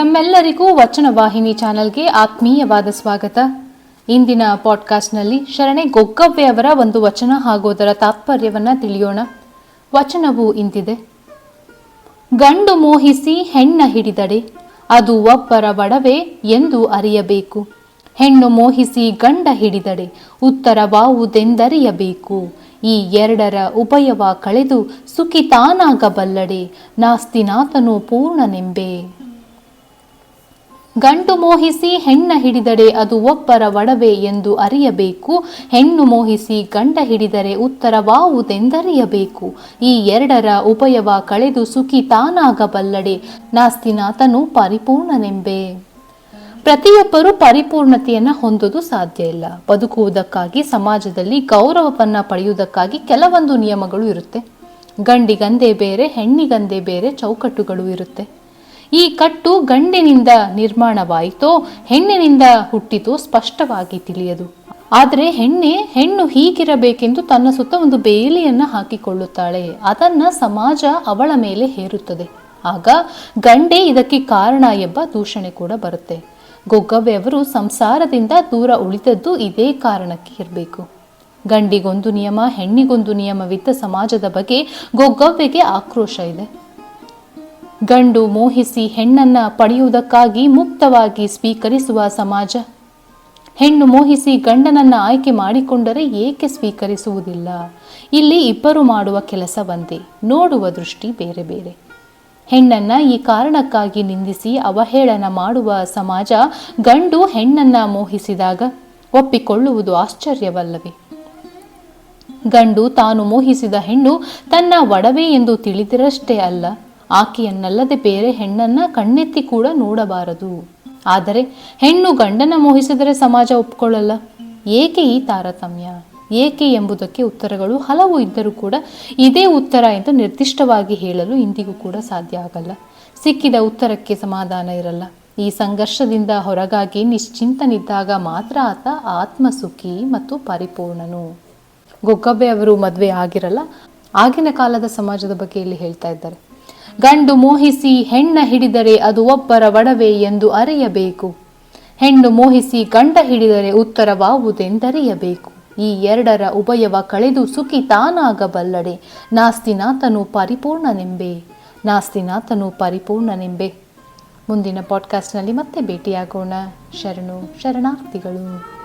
ತಮ್ಮೆಲ್ಲರಿಗೂ ವಚನ ವಾಹಿನಿ ಚಾನೆಲ್ಗೆ ಆತ್ಮೀಯವಾದ ಸ್ವಾಗತ. ಇಂದಿನ ಪಾಡ್ಕಾಸ್ಟ್ನಲ್ಲಿ ಶರಣೆ ಗೊಗ್ಗವ್ವೆ ಅವರ ಒಂದು ವಚನ ಹಾಗೂ ಅದರ ತಾತ್ಪರ್ಯವನ್ನ ತಿಳಿಯೋಣ. ವಚನವು ಇಂತಿದೆ. ಗಂಡು ಮೋಹಿಸಿ ಹೆಣ್ಣ ಹಿಡಿದಡೆ, ಅದು ಒಬ್ಬರ ಒಡವೆ ಎಂದು ಅರಿಯಬೇಕು. ಹೆಣ್ಣು ಮೋಹಿಸಿ ಗಂಡ ಹಿಡಿದಡೆ ಉತ್ತರವಾವುದೆಂದರಿಯಬೇಕು ಈ ಎರಡರ ಉಭಯವ ಕಳೆದು ಸುಖಿತಾನಾಗಬಲ್ಲಡೆ ನಾಸ್ತಿನಾಥನು ಪೂರ್ಣನೆಂಬೆ. ಗಂಡು ಮೋಹಿಸಿ ಹೆಣ್ಣ ಹಿಡಿದಡೆ ಅದು ಒಬ್ಬರ ಒಡವೆ ಎಂದು ಅರಿಯಬೇಕು. ಹೆಣ್ಣು ಮೋಹಿಸಿ ಗಂಡ ಹಿಡಿದರೆ ಉತ್ತರವಾವುದೆಂದರಿಯಬೇಕು. ಈ ಎರಡರ ಉಪಯವ ಕಳೆದು ಸುಖಿ ತಾನಾಗಬಲ್ಲಡೆ. ನಾಸ್ತಿನಾಥನು ಪರಿಪೂರ್ಣನೆಂಬೆ. ಪ್ರತಿಯೊಬ್ಬರೂ ಪರಿಪೂರ್ಣತೆಯನ್ನ ಹೊಂದೋದು ಸಾಧ್ಯ ಇಲ್ಲ. ಬದುಕುವುದಕ್ಕಾಗಿ, ಸಮಾಜದಲ್ಲಿ ಗೌರವವನ್ನು ಪಡೆಯುವುದಕ್ಕಾಗಿ ಕೆಲವೊಂದು ನಿಯಮಗಳು ಇರುತ್ತೆ. ಗಂಡಿಗಂದೇ ಬೇರೆ, ಹೆಣ್ಣಿಗಂದೇ ಬೇರೆ ಚೌಕಟ್ಟುಗಳು ಇರುತ್ತೆ. ಈ ಕಟ್ಟು ಗಂಡಿನಿಂದ ನಿರ್ಮಾಣವಾಯಿತೋ, ಹೆಣ್ಣಿನಿಂದ ಹುಟ್ಟಿತೋ ಸ್ಪಷ್ಟವಾಗಿ ತಿಳಿಯದು. ಆದರೆ ಹೆಣ್ಣೆ ಹೆಣ್ಣು ಹೀಗಿರಬೇಕೆಂದು ತನ್ನ ಸುತ್ತ ಒಂದು ಬೇಲಿಯನ್ನ ಹಾಕಿಕೊಳ್ಳುತ್ತಾಳೆ. ಅದನ್ನ ಸಮಾಜ ಅವಳ ಮೇಲೆ ಹೇರುತ್ತದೆ. ಆಗ ಗಂಡೆ ಇದಕ್ಕೆ ಕಾರಣ ಎಂಬ ದೂಷಣೆ ಕೂಡ ಬರುತ್ತೆ. ಗೊಗ್ಗವ್ವೆ ಅವರು ಸಂಸಾರದಿಂದ ದೂರ ಉಳಿದದ್ದು ಇದೇ ಕಾರಣಕ್ಕೆ ಇರಬೇಕು. ಗಂಡಿಗೊಂದು ನಿಯಮ, ಹೆಣ್ಣಿಗೊಂದು ನಿಯಮವಿದ್ದ ಸಮಾಜದ ಬಗ್ಗೆ ಗೊಗ್ಗವ್ಯಗೆ ಆಕ್ರೋಶ ಇದೆ. ಗಂಡು ಮೋಹಿಸಿ ಹೆಣ್ಣನ್ನ ಪಡೆಯುವುದಕ್ಕಾಗಿ ಮುಕ್ತವಾಗಿ ಸ್ವೀಕರಿಸುವ ಸಮಾಜ. ಹೆಣ್ಣು ಮೋಹಿಸಿ ಗಂಡನನ್ನ ಆಯ್ಕೆ ಮಾಡಿಕೊಂಡರೆ ಏಕೆ ಸ್ವೀಕರಿಸುವುದಿಲ್ಲ? ಇಲ್ಲಿ ಇಬ್ಬರು ಮಾಡುವ ಕೆಲಸ ಒಂದೇ ನೋಡುವ ದೃಷ್ಟಿ ಬೇರೆ ಬೇರೆ. ಹೆಣ್ಣನ್ನ ಈ ಕಾರಣಕ್ಕಾಗಿ ನಿಂದಿಸಿ ಅವಹೇಳನ ಮಾಡುವ ಸಮಾಜ ಗಂಡು ಹೆಣ್ಣನ್ನ ಮೋಹಿಸಿದಾಗ ಒಪ್ಪಿಕೊಳ್ಳುವುದು ಆಶ್ಚರ್ಯವಲ್ಲವೇ? ಗಂಡು ತಾನು ಮೋಹಿಸಿದ ಹೆಣ್ಣು ತನ್ನ ಒಡವೆ ಎಂದು ತಿಳಿದಿರಷ್ಟೇ ಅಲ್ಲ ಆಕೆಯನ್ನಲ್ಲದೆ ಬೇರೆ ಹೆಣ್ಣನ್ನ ಕಣ್ಣೆತ್ತಿ ಕೂಡ ನೋಡಬಾರದು. ಆದರೆ ಹೆಣ್ಣು ಗಂಡನ ಮೋಹಿಸಿದರೆ ಸಮಾಜ ಒಪ್ಕೊಳ್ಳಲ್ಲ. ಏಕೆ ಈ ತಾರತಮ್ಯ? ಏಕೆ ಎಂಬುದಕ್ಕೆ ಉತ್ತರಗಳು ಹಲವು ಇದ್ದರೂ ಕೂಡ ಇದೇ ಉತ್ತರ ಎಂದು ನಿರ್ದಿಷ್ಟವಾಗಿ ಹೇಳಲು ಇಂದಿಗೂ ಕೂಡ ಸಾಧ್ಯ ಆಗಲ್ಲ. ಸಿಕ್ಕಿದ ಉತ್ತರಕ್ಕೆ ಸಮಾಧಾನ ಇರಲ್ಲ. ಈ ಸಂಘರ್ಷದಿಂದ ಹೊರಗಾಗಿ ನಿಶ್ಚಿಂತನಿದ್ದಾಗ ಮಾತ್ರ ಆತ ಆತ್ಮಸುಖಿ ಮತ್ತು ಪರಿಪೂರ್ಣನು. ಗೊಗ್ಗಬ್ಬೆ ಅವರು ಮದುವೆ ಆಗಿರಲ್ಲ. ಆಗಿನ ಕಾಲದ ಸಮಾಜದ ಬಗ್ಗೆ ಇಲ್ಲಿ ಹೇಳ್ತಾ ಇದ್ದಾರೆ. ಗಂಡು ಮೋಹಿಸಿ ಹೆಣ್ಣ ಹಿಡಿದರೆ ಅದು ಒಬ್ಬರ ಒಡವೆ ಎಂದು ಅರಿಯಬೇಕು. ಹೆಣ್ಣು ಮೋಹಿಸಿ ಗಂಡ ಹಿಡಿದರೆ ಉತ್ತರವಾವುದೆಂದರಿಯಬೇಕು. ಈ ಎರಡರ ಉಭಯವ ಕಳೆದು ಸುಖಿ ತಾನಾಗಬಲ್ಲಡೆ. ನಾಸ್ತಿನಾಥನು ಪರಿಪೂರ್ಣನೆಂಬೆ. ನಾಸ್ತಿನಾಥನು ಪರಿಪೂರ್ಣನೆಂಬೆ. ಮುಂದಿನ ಪಾಡ್ಕಾಸ್ಟ್ನಲ್ಲಿ ಮತ್ತೆ ಭೇಟಿಯಾಗೋಣ. ಶರಣು, ಶರಣಾರ್ಥಿಗಳು.